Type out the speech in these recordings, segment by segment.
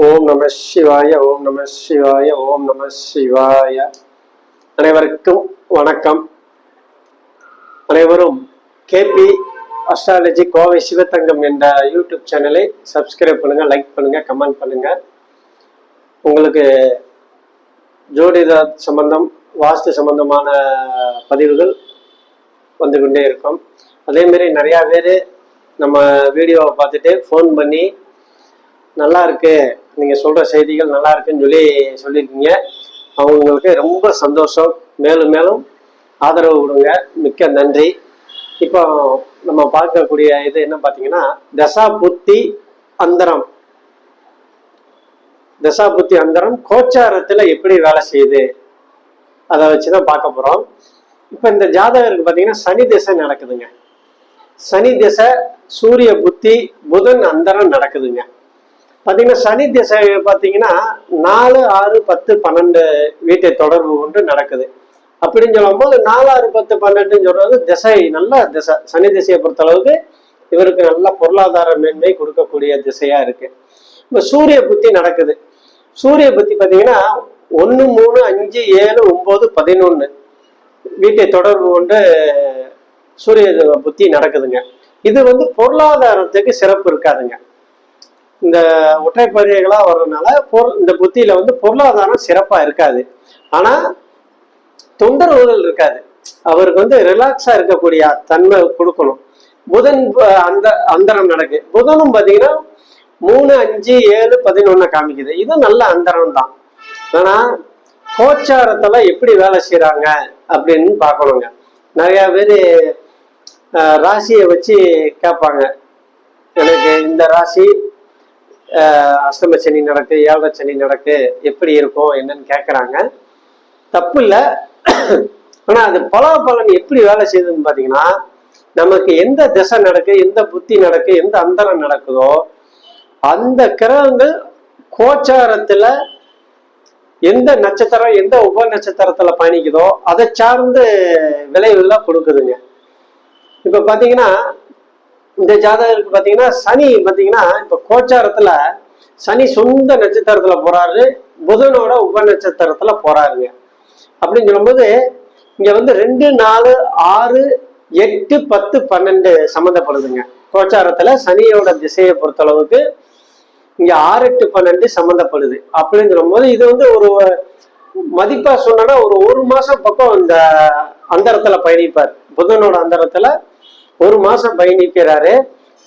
ஓம் நம சிவாய ஓம் நம சிவாய ஓம் நம சிவாய. அனைவருக்கும் வணக்கம். அனைவரும் கேபி அஸ்ட்ராலஜி கோவை சிவத்தங்கம் என்ற யூடியூப் சேனலை சப்ஸ்கிரைப் பண்ணுங்க லைக் பண்ணுங்க கமெண்ட் பண்ணுங்க. உங்களுக்கு ஜோதிட சம்பந்தம் வாஸ்து சம்பந்தமான பதிவுகள் வந்து கொண்டே இருக்கும். அதேமாரி நிறையா பேர் நம்ம வீடியோவை பார்த்துட்டு ஃபோன் பண்ணி நல்லா இருக்குது நீங்கள் சொல்கிற செய்திகள் நல்லா இருக்குன்னு சொல்லி சொல்லியிருக்கீங்க. அவங்களுக்கு ரொம்ப சந்தோஷம். மேலும் மேலும் ஆதரவு கொடுங்க. மிக்க நன்றி. இப்போ நம்ம பார்க்கக்கூடிய இது என்ன பார்த்தீங்கன்னா தசா புத்தி அந்தரம். தசா புத்தி அந்தரம் கோச்சாரத்தில் எப்படி வேலை செய்யுது? அதை வச்சு தான் பார்க்க போகிறோம் இப்போ இந்த ஜாதகருக்கு பார்த்தீங்கன்னா சனி திசை நடக்குதுங்க. சனி திசை சூரிய புத்தி புதன் அந்தரம் நடக்குதுங்க. பார்த்தீங்கன்னா சனி திசை பார்த்தீங்கன்னா நாலு ஆறு பத்து பன்னெண்டு வீட்டை தொடர்பு கொண்டு நடக்குது. அப்படின்னு சொல்லும்போது நாலு ஆறு பத்து பன்னெண்டுன்னு சொல்றது திசை நல்ல திசை. சனி திசையை பொறுத்தளவுக்கு இவருக்கு நல்ல பொருளாதார மேன்மை கொடுக்கக்கூடிய திசையா இருக்கு. இப்போ சூரிய புத்தி நடக்குது. சூரிய புத்தி பார்த்தீங்கன்னா ஒன்று மூணு அஞ்சு ஏழு ஒம்பது பதினொன்று வீட்டை தொடர்பு கொண்டு சூரிய புத்தி நடக்குதுங்க. இது வந்து பொருளாதாரத்துக்கு சிறப்பு இருக்காதுங்க. இந்த ஒற்றைப்பதிகளா வர்றதுனால பொரு இந்த புத்தியில வந்து பொருளாதாரம் சிறப்பாக இருக்காது. ஆனால் தொந்தரவுகள் இருக்காது. அவருக்கு வந்து ரிலாக்ஸாக இருக்கக்கூடிய தன்மை கொடுக்கணும். புதன் அந்த அந்தரம் நடக்கு. புதனும் பார்த்தீங்கன்னா மூணு அஞ்சு ஏழு பதினொன்னு காமிக்குது. இது நல்ல அந்தரம் தான். ஆனா கோச்சாரத்துல எப்படி வேலை செய்கிறாங்க அப்படின்னு பார்க்கணுங்க. நிறைய பேர் ராசியை வச்சு கேட்பாங்க. எனக்கு இந்த ராசி அஷ்டம சனி நடக்கு ஏழரை சனி நடக்கு எப்படி இருக்கும் என்னன்னு கேட்குறாங்க தப்பு இல்லை ஆனால் அது பலாபலன் எப்படி வேலை செய்யுதுன்னு பார்த்தீங்கன்னா நமக்கு எந்த திசை நடக்கு எந்த புத்தி நடக்கு எந்த அந்தரம் நடக்குதோ அந்த கிரகங்கள் கோச்சாரத்தில் எந்த நட்சத்திரம் எந்த உப நட்சத்திரத்தில் பயணிக்குதோ அதை சார்ந்து விளைவுலாம் கொடுக்குதுங்க. இப்போ பார்த்தீங்கன்னா இந்த ஜாதகருக்கு பார்த்தீங்கன்னா சனி பார்த்தீங்கன்னா இப்போ கோச்சாரத்தில் சனி சொந்த நட்சத்திரத்தில் போறாரு புதனோட உப நட்சத்திரத்தில் போறாருங்க. அப்படின்னு சொல்லும்போது இங்கே வந்து ரெண்டு நாலு ஆறு எட்டு பத்து பன்னெண்டு சம்மந்தப்படுதுங்க. கோச்சாரத்தில் சனியோட திசையை பொறுத்தளவுக்கு இங்கே ஆறு எட்டு பன்னெண்டு சம்மந்தப்படுது. அப்படின்னு சொல்லும்போது இது வந்து ஒரு மதிப்பாக சொன்னோன்னா ஒரு ஒரு மாதம் பக்கம் இந்த அந்தரத்தில் பயணிப்பார். புதனோட அந்தரத்தில் ஒரு மாசம் பயணிக்கிறாரு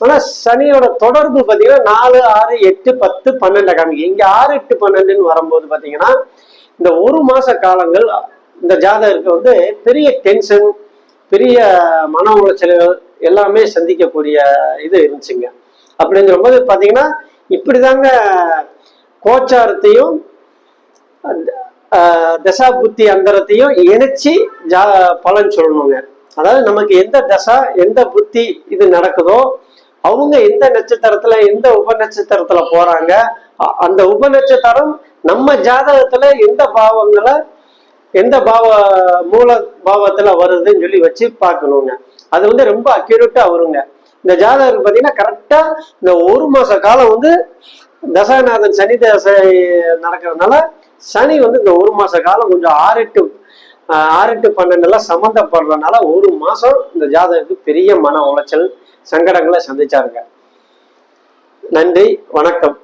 ஆனா சனியோட தொடர்பு பாத்தீங்கன்னா நாலு ஆறு எட்டு பத்து பன்னெண்டு காமிக்கு இங்க ஆறு எட்டு பன்னெண்டுன்னு வரும்போது பாத்தீங்கன்னா இந்த ஒரு மாச காலங்கள் இந்த ஜாதகருக்கு வந்து பெரிய டென்ஷன் பெரிய மன உளைச்சல்கள் எல்லாமே சந்திக்கக்கூடிய இது இருந்துச்சுங்க. அப்படிங்கிறபோது பாத்தீங்கன்னா இப்படிதாங்க கோச்சாரத்தையும் தசா புத்தி அந்தரத்தையும் இணைச்சி ஜா பலன் சொல்லணுங்க. அதாவது நமக்கு எந்த தசா எந்த புத்தி இது நடக்குதோ அவங்க எந்த நட்சத்திரத்துல எந்த உப நட்சத்திரத்துல போறாங்க அந்த உப நட்சத்திரம் நம்ம ஜாதகத்துல எந்த பாவங்கள எந்த பாவ மூல பாவத்துல வருதுன்னு சொல்லி வச்சு பார்க்கணுங்க. அது வந்து ரொம்ப அக்யூரேட்டா வருங்க. இந்த ஜாதகம் பார்த்தீங்கன்னா கரெக்டா இந்த ஒரு மாச காலம் வந்து தசாநாதன் சனி தசை நடக்கிறதுனால சனி வந்து இந்த ஒரு மாச காலம் கொஞ்சம் ஆறு எட்டு ஆறு எட்டு பன்னெண்டுலாம் சம்மந்தப்படுறதுனால ஒரு மாசம் இந்த ஜாதகத்துக்கு பெரிய மன உளைச்சல் சங்கடங்களை சந்திச்சாருங்க. நன்றி வணக்கம்.